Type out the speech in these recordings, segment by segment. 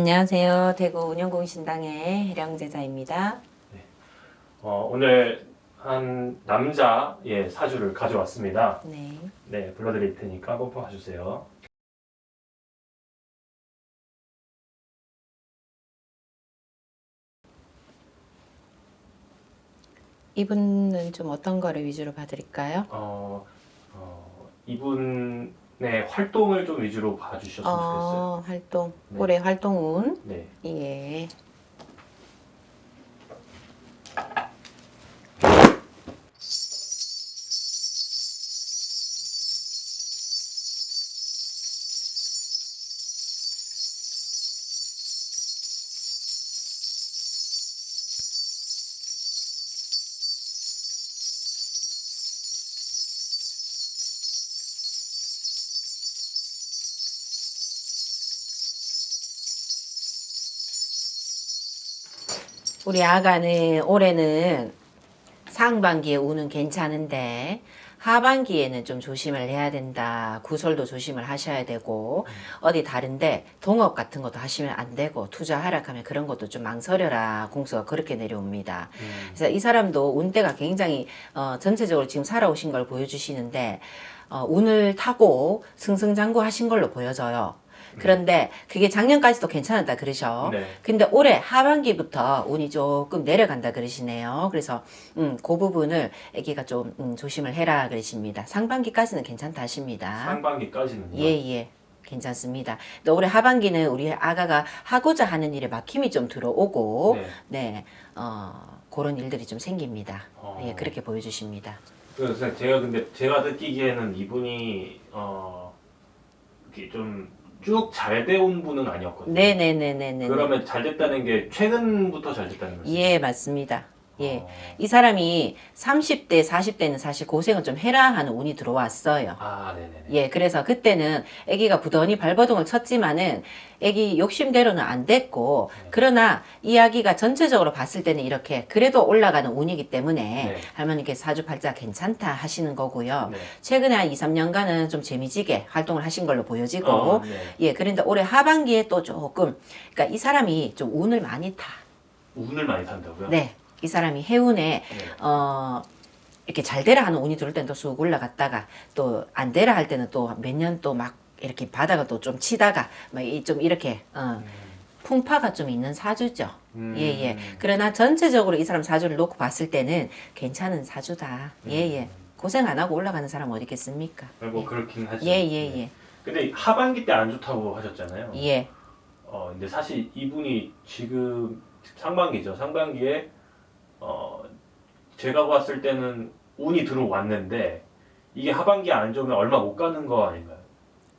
안녕하세요. 대구 운영공신당의 해령제자입니다. 어, 오늘 한 남자의 사주를 가져왔습니다. 네. 네, 불러드릴 테니까 뽀뽀 해주세요. 이분은 좀 어떤 거를 위주로 봐드릴까요? 어, 어, 이분 의 활동을 좀 위주로 봐주셨으면 좋겠어요. 어, 활동. 네. 올해 활동 운. 네. 예. 우리 아가는 올해는 상반기에 운은 괜찮은데 하반기에는 좀 조심을 해야 된다. 구설도 조심을 하셔야 되고 어디 다른데 동업 같은 것도 하시면 안 되고 투자 하락하면 그런 것도 좀 망설여라. 공수가 그렇게 내려옵니다. 음, 그래서 이 사람도 운대가 굉장히 어, 전체적으로 지금 살아오신 걸 보여주시는데 어, 운을 타고 승승장구하신 걸로 보여져요. 그런데 그게 작년까지도 괜찮았다 그러셔. 네. 근데 올해 하반기부터 운이 조금 내려간다 그러시네요. 그래서 음, 그 부분을 아기가 좀 음, 조심을 해라 그러십니다. 상반기까지는 괜찮다 하십니다. 상반기까지는요. 예, 예. 괜찮습니다. 근데 올해 하반기는 우리 아가가 하고자 하는 일에 막힘이 좀 들어오고, 네. 네, 어, 그런 일들이 좀 생깁니다. 어. 예, 그렇게 보여주십니다. 그래서 제가 근데 제가 듣기에는 이분이 어, 이렇게 좀 쭉 잘 돼온 분은 아니었거든요. 네네네네네. 그러면 잘 됐다는 게 최근부터 잘 됐다는 말씀? 예, 맞습니다. 예. 어. 이 사람이 30대, 40대는 사실 고생을 좀 해라 하는 운이 들어왔어요. 아, 네네네. 예, 그래서 그때는 아기가 부단히 발버둥을 쳤지만은 아기 욕심대로는 안 됐고 그러나 이 아기가 전체적으로 봤을 때는 이렇게 그래도 올라가는 운이기 때문에 네. 할머니께 사주팔자 괜찮다 하시는 거고요. 네. 최근에 한 2, 3년간은 좀 재미지게 활동을 하신 걸로 보여지고 어, 네. 예, 그런데 올해 하반기에 또 조금 그러니까 이 사람이 좀 운을 많이 타. 운을 많이 탄다고요? 네. 이 사람이 해운에 네. 어 이렇게 잘 되라 하는 운이 들어올 때는 또쑥 올라갔다가 또 안 되라 할 때는 또 몇 년 또 막 이렇게 바닥을 또좀 치다가 막좀 이렇게 어 풍파가 좀 있는 사주죠. 음. 예 예. 그러나 전체적으로 이 사람 사주를 놓고 봤을 때는 괜찮은 사주다. 예 예. 고생 안 하고 올라가는 사람 어디 있겠습니까? 뭐 그렇긴 하죠. 예 예예. 네. 근데 하반기 때 안 좋다고 하셨잖아요. 예. 어, 근데 사실 이분이 지금 상반기죠. 상반기에 어, 제가 봤을 때는 운이 들어왔는데 이게 하반기에 안 좋으면 얼마 못 가는 거 아닌가요?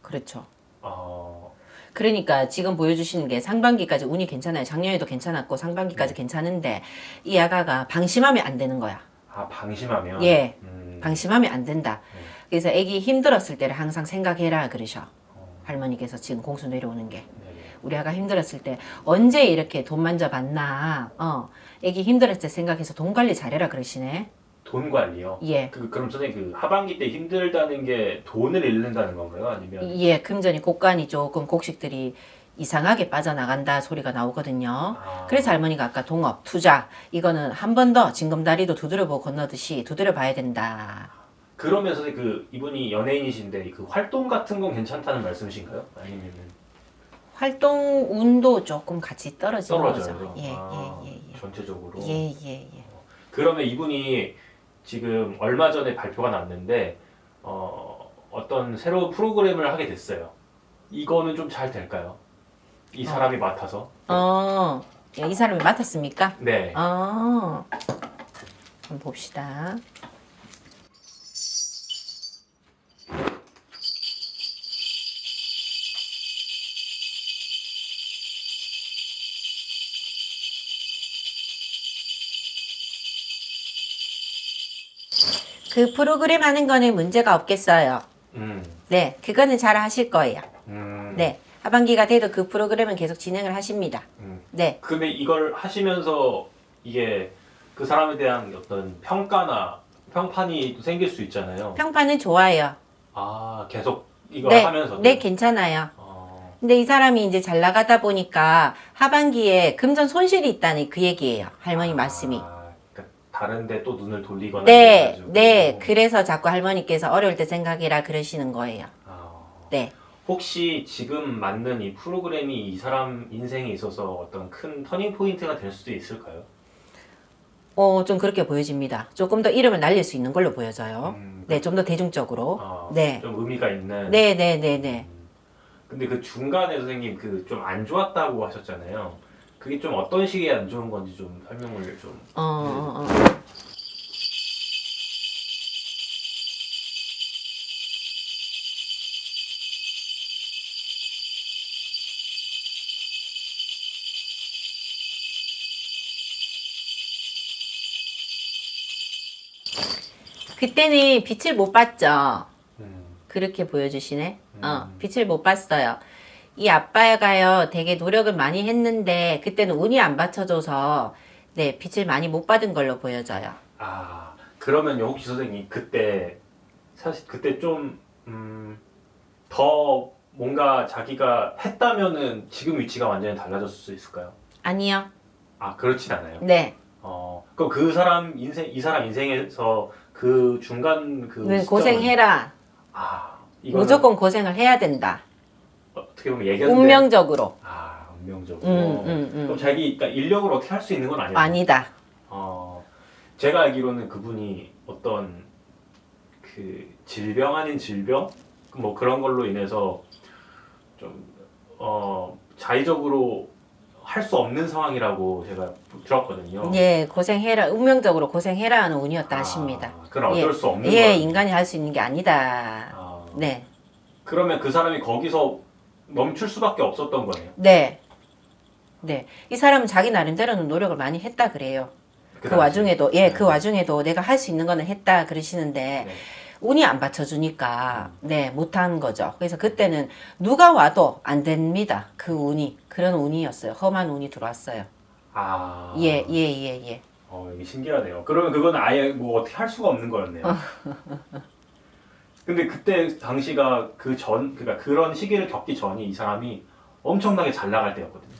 그렇죠. 어, 그러니까 지금 보여주시는 게 상반기까지 운이 괜찮아요. 작년에도 괜찮았고 상반기까지 괜찮은데 이 아가가 방심하면 안 되는 거야. 아 방심하면. 예. 음, 방심하면 안 된다. 네. 그래서 애기 힘들었을 때를 항상 생각해라 그러셔. 어, 할머니께서 지금 공수 내려오는 게. 우리 아가 힘들었을 때 언제 이렇게 돈 만져봤나. 어. 애기 힘들었을 때 생각해서 돈 관리 잘해라 그러시네. 돈 관리요. 예. 그, 그럼 선생님 그 하반기 때 힘들다는 게 돈을 잃는다는 건가요? 아니면 예, 금전이 곡간이 조금 곡식들이 이상하게 빠져나간다 소리가 나오거든요. 아, 그래서 할머니가 아까 동업, 투자 이거는 한 번 더 징검다리도 두드려보고 건너듯이 두드려봐야 된다. 그러면 선생님 그 이분이 연예인이신데 그 활동 같은 건 괜찮다는 말씀이신가요? 아니면은 활동 운도 조금 같이 떨어지는 떨어져요? 거죠. 예, 아, 예, 예, 예. 전체적으로. 예, 예, 예. 그러면 이분이 지금 얼마 전에 발표가 났는데 어, 어떤 새로운 프로그램을 하게 됐어요. 이거는 좀 잘 될까요? 이 사람이 맡아서. 어, 예, 이 사람이 맡았습니까? 네. 어, 한번 봅시다. 그 프로그램 하는 거는 문제가 없겠어요. 음. 네, 그거는 잘 하실 거예요. 음. 네, 하반기가 돼도 그 프로그램은 계속 진행을 하십니다. 음. 네, 근데 이걸 하시면서 이게 그 사람에 대한 어떤 평가나 평판이 또 생길 수 있잖아요. 평판은 좋아요. 아 계속 이거 네, 하면서. 네, 괜찮아요. 어, 근데 이 사람이 이제 잘 나가다 보니까 하반기에 금전 손실이 있다는 그 얘기예요. 할머니 말씀이. 아, 다른데 또 눈을 돌리거나 네, 이래가지고. 네. 그래서 자꾸 할머니께서 어려울 때 생각해라 그러시는 거예요. 아, 네. 혹시 지금 맞는 이 프로그램이 이 사람 인생에 있어서 어떤 큰 터닝 포인트가 될 수도 있을까요? 어, 좀 그렇게 보여집니다. 조금 더 이름을 날릴 수 있는 걸로 보여져요. 음, 네, 좀 더 대중적으로. 아, 네. 좀 의미가 있는. 네, 네, 네, 네. 음. 근데 그 중간에 선생님 그 좀 안 좋았다고 하셨잖아요. 그게 좀 어떤 식의 안 좋은 건지 좀 설명을 좀. 어, 어, 어. 그때는 빛을 못 봤죠. 음, 그렇게 보여주시네. 어, 음. 빛을 못 봤어요. 이 아빠가요, 되게 노력을 많이 했는데, 그때는 운이 안 받쳐줘서, 네, 빛을 많이 못 받은 걸로 보여져요. 아 그러면요 혹시 선생님 그때 사실 그때 좀 음, 더 뭔가 자기가 했다면은 지금 위치가 완전히 달라졌을 수 있을까요? 아니요. 아 그렇진 않아요. 네. 어 그럼 그 사람 인생 이 사람 인생에서 그 중간 그 시점은- 고생해라. 아 이거는 무조건 고생을 해야 된다. 어떻게 보면 예견된 운명적으로. 아 운명적으로 음, 음, 음. 그럼 자기 그러니까 인력으로 어떻게 할 수 있는 건 아니에요. 아니다. 어 제가 알기로는 그분이 어떤 그 질병 아닌 질병 뭐 그런 걸로 인해서 좀어 자의적으로 할 수 없는 상황이라고 제가 들었거든요. 예, 고생해라. 운명적으로 고생해라 하는 운이었다 아, 하십니다. 그건 어쩔 예. 수 없는 예, 거예요. 인간이 할 수 있는 게 아니다. 아, 네. 그러면 그 사람이 거기서 멈출 수밖에 없었던 거네요. 네. 네. 이 사람은 자기 나름대로는 노력을 많이 했다 그래요. 그, 당시에. 와중에도 예, 네. 그 와중에도 내가 할 수 있는 거는 했다 그러시는데 네. 운이 안 받쳐주니까 네 못한 거죠. 그래서 그때는 누가 와도 안 됩니다. 그 운이 그런 운이었어요. 험한 운이 들어왔어요. 아, 예, 예, 예, 예. 어, 이게 신기하네요. 그러면 그건 아예 뭐 어떻게 할 수가 없는 거였네요. 근데 그때 당시가 그 전, 그러니까 그런 시기를 겪기 전이 이 사람이 엄청나게 잘 나갈 때였거든요.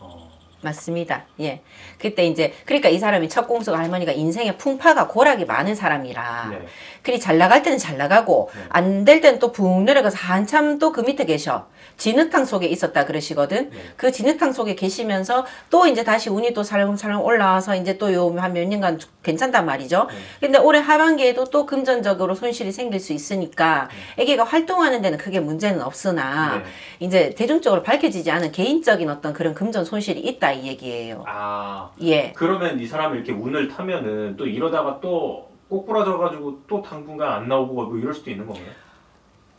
어, 맞습니다. 예. 그때 이제 그러니까 이 사람이 첫 공수가 할머니가 인생에 풍파가 고락이 많은 사람이라 네. 그리 잘 나갈 때는 잘 나가고 네. 안될 때는 또 붕 내려가서 한참 또 그 밑에 계셔. 진흙탕 속에 있었다 그러시거든. 네. 그 진흙탕 속에 계시면서 또 이제 다시 운이 또 살랑살랑 올라와서 이제 또 요 한 몇 년간 괜찮단 말이죠. 네. 근데 올해 하반기에도 또 금전적으로 손실이 생길 수 있으니까 애기가 활동하는 데는 크게 문제는 없으나 네. 이제 대중적으로 밝혀지지 않은 개인적인 어떤 그런 금전 손실이 있다 이 얘기예요. 아, 예. 그러면 이 사람이 이렇게 운을 타면은 또 이러다가 또 꼬꾸라져가지고 또 당분간 안 나오고 뭐 이럴 수도 있는 건가요?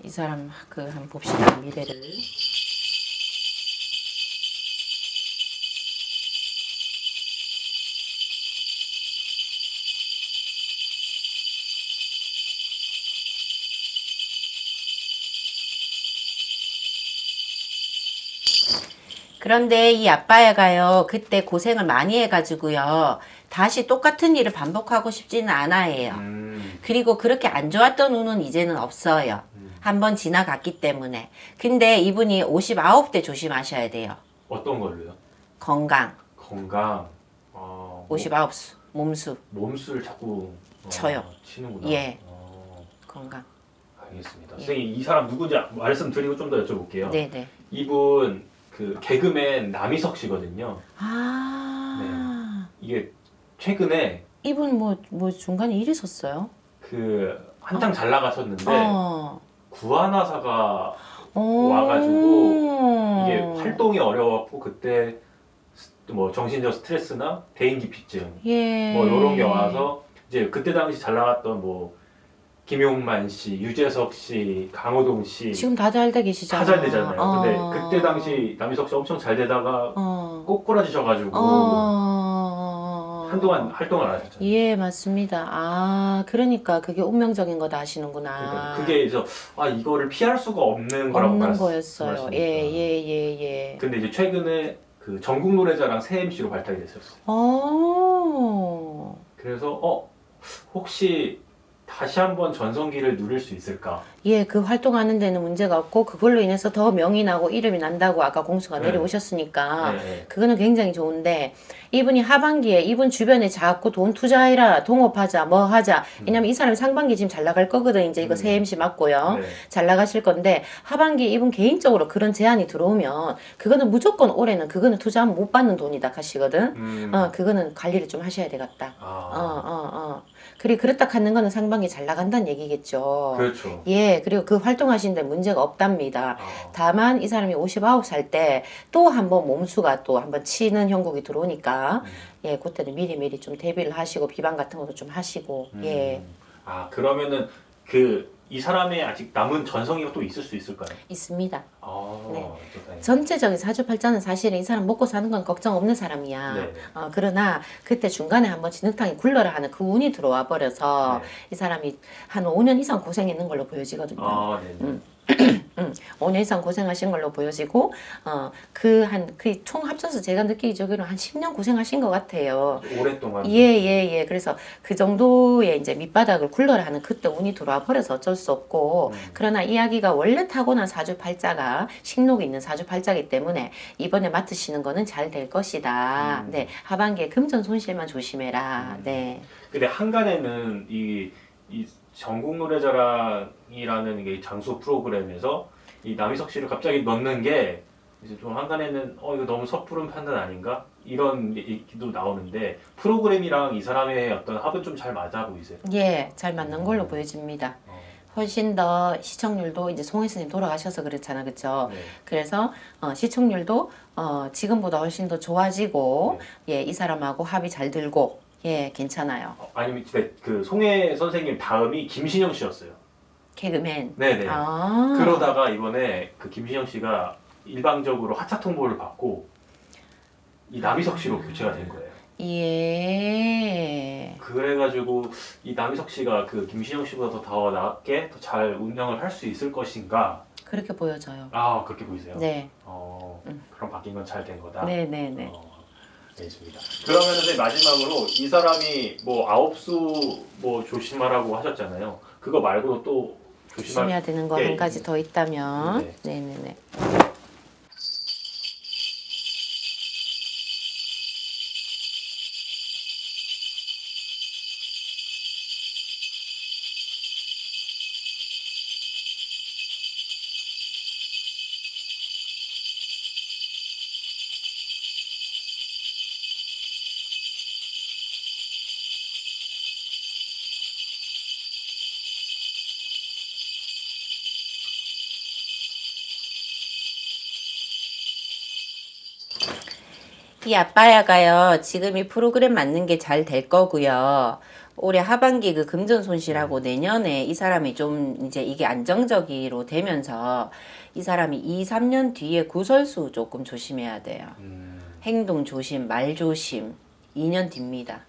이 사람 그 한번 봅시다 미래를. 그런데 이 아빠야가요 그때 고생을 많이 해가지고요 다시 똑같은 일을 반복하고 싶지는 않아요. 음, 그리고 그렇게 안 좋았던 운은 이제는 없어요. 음. 한번 지나갔기 때문에. 근데 이분이 59대 조심하셔야 돼요. 어떤 걸로요? 건강. 건강, 어, 뭐 59수. 몸수. 몸수를 자꾸 어, 쳐요. 치는구나. 예. 어, 건강. 알겠습니다. 예. 선생님 이 사람 누군지 말씀드리고 좀 더 여쭤볼게요. 네네. 이분 그 개그맨 남희석 씨거든요. 아. 이게 최근에 이분 뭐, 뭐 중간에 일 있었어요? 그 한창 잘 나가셨는데 어. 구하나사가 오. 와가지고 이게 활동이 어려웠고 그때 스- 뭐 정신적 스트레스나 대인기피증 예. 뭐 이런 게 와서 이제 그때 당시 잘 나갔던 뭐 김용만 씨, 유재석 씨, 강호동 씨 지금 다잘돼 계시잖아요. 다잘 되잖아요. 어. 근데 그때 당시 남희석 씨 엄청 잘 되다가 어. 꼬꾸라지셔가지고 어. 한동안 활동을 안 하셨잖아요. 예, 맞습니다. 아, 그러니까 그게 운명적인 거다 하시는구나. 그러니까 그게 그래서 아 이거를 피할 수가 없는 거라고 없는 말씀- 거였어요. 말씀하시니까. 예, 예, 예, 예. 근데 이제 최근에 그 전국 노래자랑 새 MC로 발탁이 됐었어요. 어. 그래서 어 혹시 다시 한번 전성기를 누릴 수 있을까? 예, 그 활동하는 데는 문제가 없고 그걸로 인해서 더 명이 나고 이름이 난다고 아까 공수가 네. 내려오셨으니까 네, 네. 그거는 굉장히 좋은데 이분이 하반기에 이분 주변에 자꾸 돈 투자해라 동업하자 뭐 하자 왜냐면 이 사람이 상반기 지금 잘 나갈 거거든 이제 이거 새 MC 맞고요 네. 잘 나가실 건데 하반기 이분 개인적으로 그런 제안이 들어오면 그거는 무조건 올해는 그거는 투자하면 못 받는 돈이다 가시거든 음. 어 그거는 관리를 좀 하셔야 되겠다 아, 어 어, 어. 그리고 그렇다 하는 거는 상반기 잘 나간다는 얘기겠죠 그렇죠. 예 그리고 그 활동하시는데 문제가 없답니다 아, 다만 이 사람이 59살 때 또 한번 몸수가 또 한번 치는 형국이 들어오니까 음. 예 그때는 미리미리 좀 대비를 하시고 비방 같은 것도 좀 하시고 음. 예 아 그러면은 그 이 사람의 아직 남은 전성기가 또 있을 수 있을까요? 있습니다. 아, 네. 또. 전체적인 사주팔자는 사실은 이 사람 먹고 사는 건 걱정 없는 사람이야. 네. 어, 그러나 그때 중간에 한번 진흙탕이 굴러라 하는 그 운이 들어와 버려서 네. 이 사람이 한 5년 이상 고생했는 걸로 보여지거든요. 아, 네. 음. 음, 5년 이상 고생하신 걸로 보여지고 어, 그 한 그 총 합쳐서 제가 느끼기적으로는 한 10년 고생하신 것 같아요. 오랫동안. 예, 예, 예. 그래서 그 정도의 이제 밑바닥을 굴러라 하는 그때 운이 들어와 버려서 어쩔 수 없고, 음. 그러나 이야기가 원래 타고난 사주팔자가 식록이 있는 사주팔자이기 때문에 이번에 맡으시는 거는 잘 될 것이다. 음. 네. 하반기에 금전 손실만 조심해라. 음. 네. 근데 한간에는 이, 이 전국 노래자랑이라는 게 장수 프로그램에서 이 남희석 씨를 갑자기 넣는 게 이제 좀 한간에는 어 이거 너무 섣부른 판단 아닌가 이런 얘기도 나오는데 프로그램이랑 이 사람의 어떤 합은 좀 잘 맞아 보이세요? 예, 잘 맞는 걸로 보여집니다. 어, 훨씬 더 시청률도 이제 송혜 스님 돌아가셔서 그렇잖아, 그쵸? 네. 그래서 어, 시청률도 어, 지금보다 훨씬 더 좋아지고, 네. 예, 이 사람하고 합이 잘 들고, 예, 괜찮아요. 어, 아니면 그- 그 송혜 선생님 다음이 김신영 씨였어요. 개그맨. 네네. 아. 그러다가 이번에 그 김신영 씨가 일방적으로 하차 통보를 받고 이 남희석 씨로 교체가 된 거예요. 예. 그래가지고 이 남희석 씨가 그 김신영 씨보다 더 낫게 더 잘 운영을 할 수 있을 것인가? 그렇게 보여져요. 아 그렇게 보이세요? 네. 어, 음. 그럼 바뀐 건 잘 된 거다. 네, 네, 네. 어, 알겠습니다. 그러면 이제 마지막으로 이 사람이 뭐 아홉수 뭐 조심하라고 하셨잖아요. 그거 말고도 또 조심할 조심해야 되는 거 예. 한 가지 더 있다면, 네. 네, 네, 네. 이 아빠야가요, 지금 이 프로그램 맞는 게 잘 될 거고요. 올해 하반기 그 금전 손실하고 내년에 이 사람이 좀 이제 이게 안정적으로 되면서 이 사람이 2, 3년 뒤에 구설수 조금 조심해야 돼요. 음, 행동 조심, 말 조심. 2년 뒤입니다.